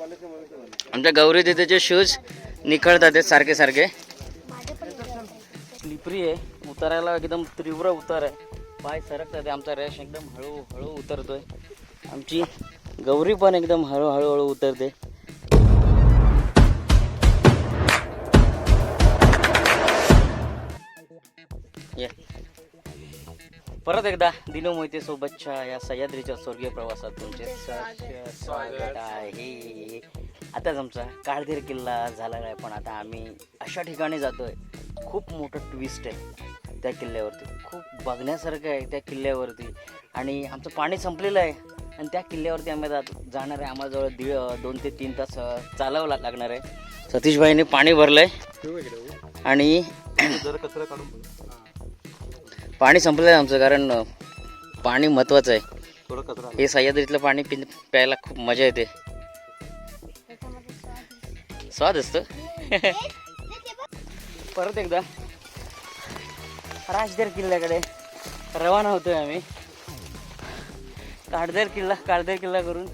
आमच्या गौरी तिथेचे शूज निखळतात आहेत सारखे सारखे. स्लिपरी आहे. उतरायला एकदम तीव्र उतार आहे. पाय सरकतात आहे. आमचा रेश एकदम हळूहळू उतरतोय. आमची गौरी पण एकदम हळूहळू हळू उतरते. परत एकदा दिनो मोहिते सोबतच्या या सह्याद्रीच्या स्वर्गीय प्रवासात तुमचे सहर्ष स्वागत. आहे. आताच आमचा काळधीर किल्ला झालेला आहे पण आता आम्ही अशा ठिकाणी जातोय. खूप मोठं ट्विस्ट आहे त्या किल्ल्यावरती. खूप बघण्यासारखं आहे त्या किल्ल्यावरती. आणि आमचं पाणी संपलेलं आहे. आणि त्या किल्ल्यावरती आम्ही जात जाणार आहे. आम्हाला जवळ दीड दोन ते तीन तास चालावं ला- लागणार आहे. सतीशभाईने पाणी भरलं आहे आणि कचरा काढून पाणी संपलं आहे आमचं कारण पाणी महत्त्वाचं आहे. हे सह्याद्रीतलं पाणी पि प्यायला खूप मजा येते. स्वाद असतो. परत एकदा. राजदेर किल्ल्याकडे रवाना होतोय आम्ही. काळदेर किल्ला काळदेर किल्ला करून.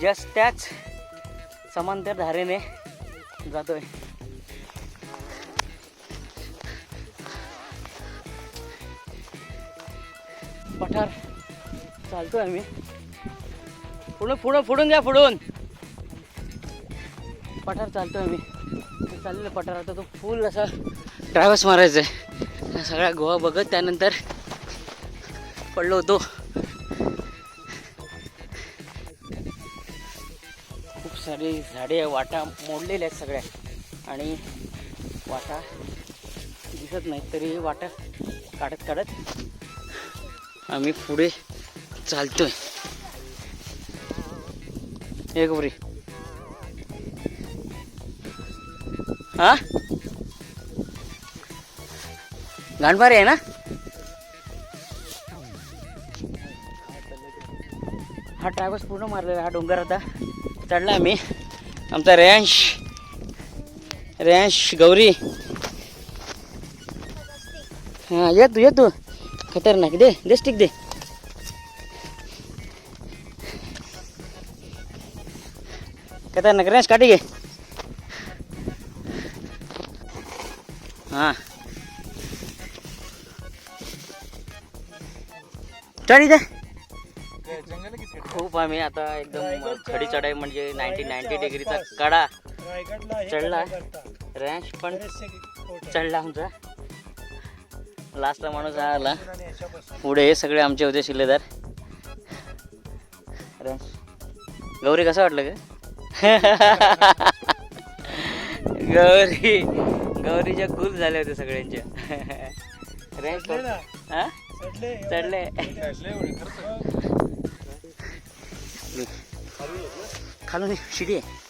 जस्ट त्याच समांतर धारेने जातोय. पठार. चालतोय आम्ही. पुढं पुढं फोडून द्या फोडून पठार चालतोय आम्ही. चाललेलं पठार. आता तो फुल असा ट्रॅव्हल्स मारायचा आहे सगळ्या गोवा बघत त्यानंतर पडलो होतो. खूप सारी झाडे वाटा मोडलेल्या आहेत सगळ्या. आणि वाटा दिसत नाहीत तरी वाटा काढत काढत. आम्ही पुढे चालतोय. एक बरी. हा? गाणबारी आहे ना? हा ट्रॅव्हल्स पूर्ण मारलेला हा डोंगर आता. चढला आम्ही. आमचा रेयांश. रेयांश गौरी. हां ये तू ये तू. खतरनाक दे दे स्टिक दे. खतरनाक रेंज काढी घे. हां. चढी दे खूप आम्ही आता एकदम खडी चढाई म्हणजे नाईन्टी नाईन्टी डिग्रीचा कडा चढला. रॅश पण चढला आमचा. लास्टला माणूस हा आला. पुढे हे सगळे आमचे होते शिलेदार. रॅश गौरी कसं वाटलं का गौरी गौरीच्या खूप झाल्या होत्या सगळ्यांच्या हा? चढले खालून शिडी आहे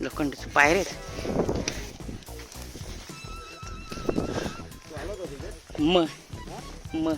लोखंडाचे पायरे मग मग.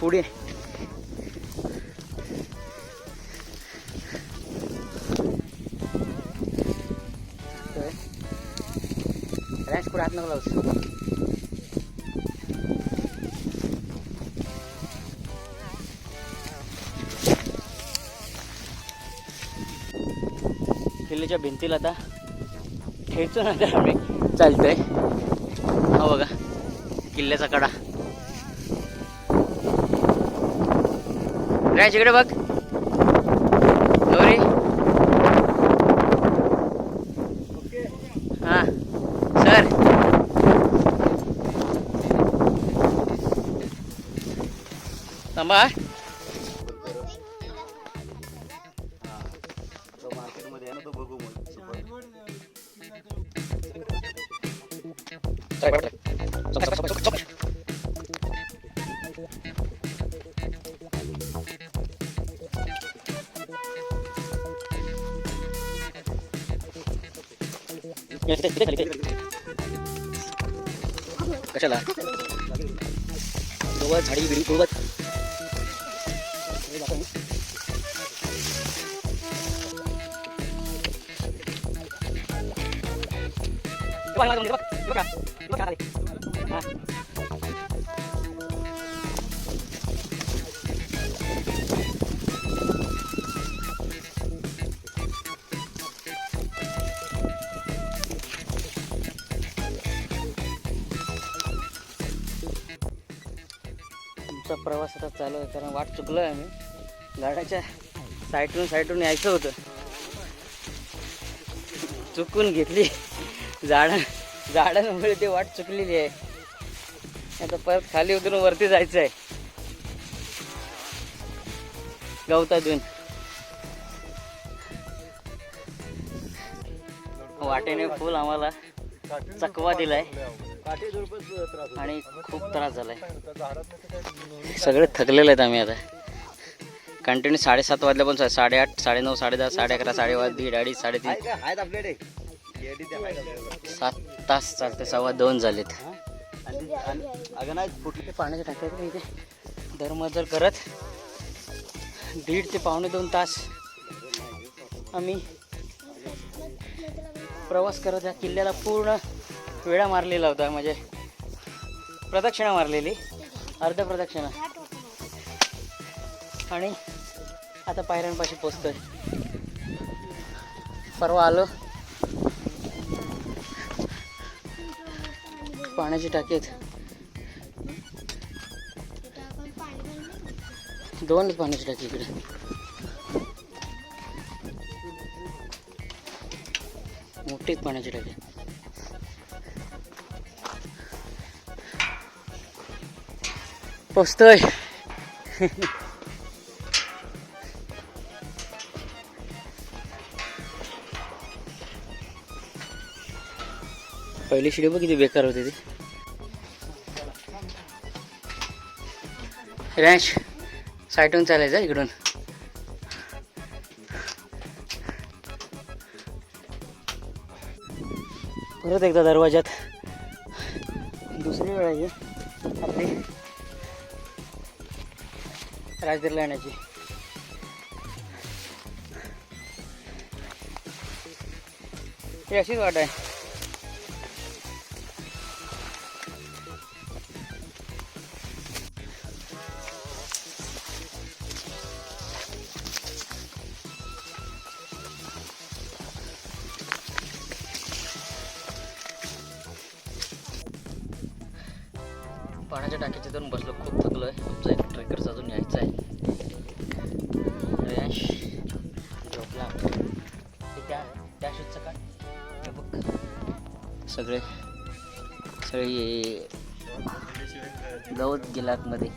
पुढे. रॅश पुढे हात नका लावतो किल्ल्याच्या भिंतीला आता खेळतो ना तर आम्ही चालतोय. हा बघा किल्ल्याचा कडा. काय इकडे बघ. गौरी. हा. सर. थांबा. कशाला? गवत झाडी बिडी गवत तुमचा प्रवास आता चालू आहे कारण वाट चुकलो आहे आम्ही. गाड्याच्या साईडून साईडून यायचं होतं. चुकून घेतली. झाडं झाडांमुळे ते वाट चुकलेली आहे. आता परत खाली उतरून वरती जायचं आहे. गवतातून. वाटेने फुल आम्हाला चकवा दिलाय. आणि खूप त्रास झालाय. सगळे थकलेले आहेत आम्ही आता. कंटिन्यू साडेसात वाजल्यापासून साडेआठ साडेनऊ साडेदहा साडे अकरा साडेबारा दीड अडीच साडेतीन. सात तास चालते सव्वा दोन झालेत. अगं नाही इथे? धर्मजर करत दीड ते पावणे दोन तास आम्ही प्रवास करत या किल्ल्याला पूर्ण वेळा मारलेला होता म्हणजे प्रदक्षिणा मारलेली अर्ध प्रदक्षिणा. आणि आता पायऱ्यांपाशी पोचतोय. परवा आलो. पाण्याची टाकीत दोन पाण्याची टाकी इकडे. मोठीच पाण्याची टाकी. पोचतोय पहिली शिडी बघ किती बेकार होते ती रॅश साईटून चालायचं इकडून परत एकदा दरवाजात दुसरी वेळ आहे आपली राजगीरला येण्याची हे अशीच वाट आहे. पाण्याच्या टाकीच्या जाऊन बसलो खूप थकलो आहे आमचा एक ट्रेकर्स अजून यायचा आहे. रॅश झोपला त्या त्या शूजचं काय? हे बघ. सगळे सगळे गवत गेला आतमध्ये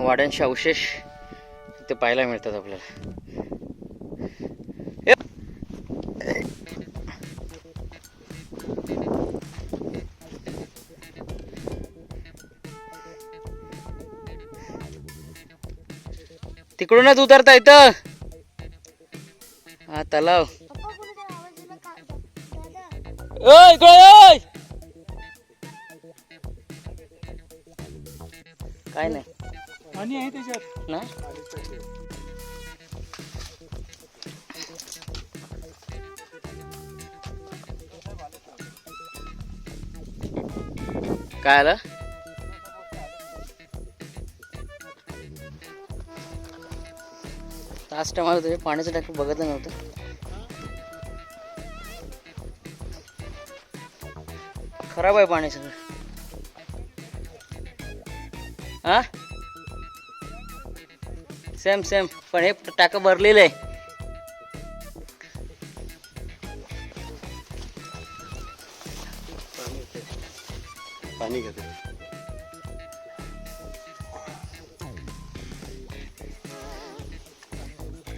वाड्यांचे अवशेष ते पाहायला मिळतात आपल्याला. तिकडूनच उतरता येतं हा तलाव. इकडे काय नाही. पाणी आहे त्याच्यात. ना काय आलं? लास्ट टाइम आलं तुझ्या पाण्याचं टाकी बघत नव्हतं. खराब आहे पाणी सगळं. हा? Same same. पण हे टाकं भरलेलं आहे. पाणी घेते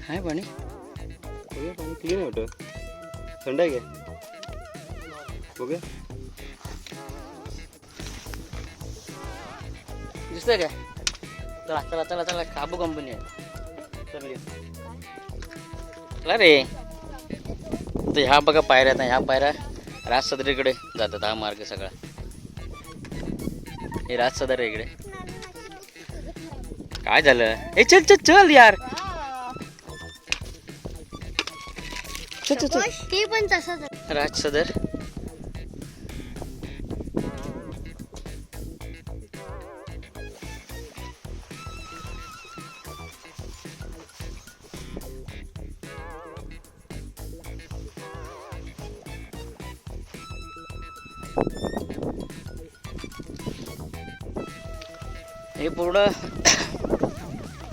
आहे पाणी. पाणी क्लीन वाटतं. थंड आहे का? बघूया. दिसतंय काय चला चला चला चला काबू कंपनी आहे. चल रे. तर ह्या बघा पायऱ्या ना ह्या पायऱ्या राजसदरीकडे जातात हा मार्ग सगळा. हे राजसदर आहे इकडे. काय झालं? ए चल चल चल यार. चल चल चल. ते पण तसंच राजसदर हे पूर्ण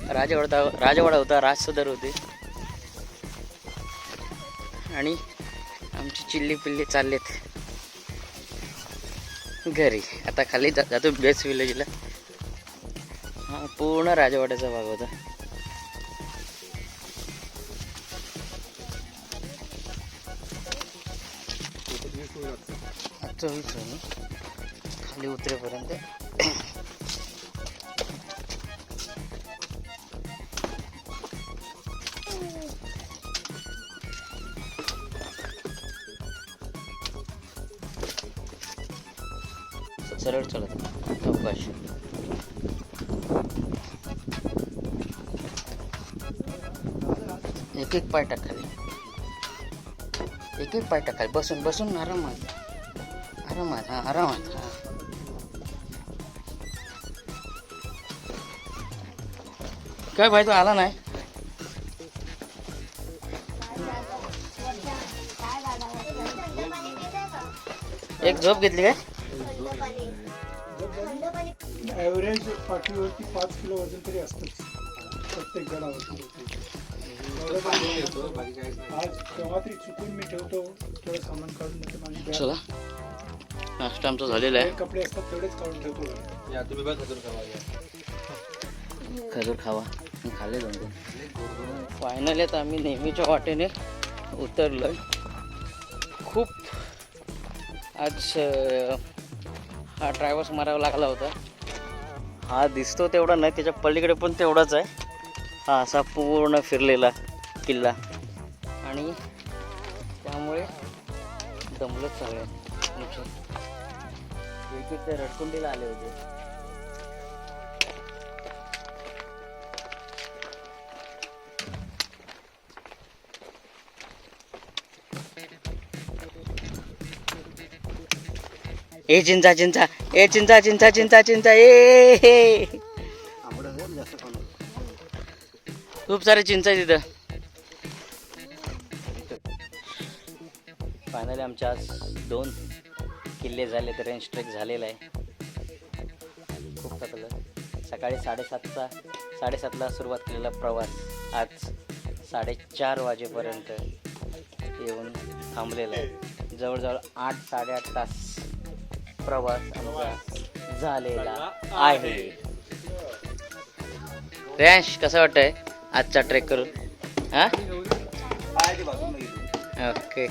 राजवाडा राजवाडा होता राजसदर होते. आणि आमची चिल्ली पिल्ली चाललेत. घरी. आता खाली जा- जातो बेस्ट विलेजला हा पूर्ण राजवाड्याचा भाग होता. खाली उतरेपर्यंत सरळ चढत. अवकाश. एक एक पाय टाकावे. एक एक पाय टाकावे. बसून बसून आरामात. आरामात हा आरामात हा. काय भाई तो आला नाही? एक झोप घेतली काय? पाठीवरती पाच किलो वजन तरी असतंच. प्रत्येक गडावरती आज केव्हा तरी चुकून मी ठेवतो. थोडं सामान काढून माझी चला. नाश्ता आमचा झालेला आहे. बॅग कपडे असतात तेवढेच काढून ठेवतो. घरी. खजूर खावा. मी खाल्ले दोन दोन फायनली आता आम्ही नेहमीच्या वाटेने उतरलोय. खूप. आज अं, हा ड्रायव्हर्स मारावा लागला होता. हा दिसतो तेवढा नाही त्याच्या पलीकडे पण तेवढाच आहे. हा असा पूर्ण फिरलेला किल्ला. आणि त्यामुळे दमलंच सगळं. नुकसान एक ते रडकुंडीला आले होते. ए चिंचा चिंचा. ए चिंचा चिंचा चिंचा चिंचा. ए हे. खूप सारे चिंचा तिथं फायनली आमच्या आज दोन किल्ले झाले तर रेंज ट्रेक झालेला आहे. खूप थकलं सकाळी साडेसातचा साडेसातला सुरुवात केलेला प्रवास आज साडेचार वाजेपर्यंत येऊन थांबलेला आहे. जवळजवळ आठ साडेआठ तास प्रवास आमचा झालेला आहे. रॅश कसं वाटतंय आजचा ट्रेक करून? हा? ओके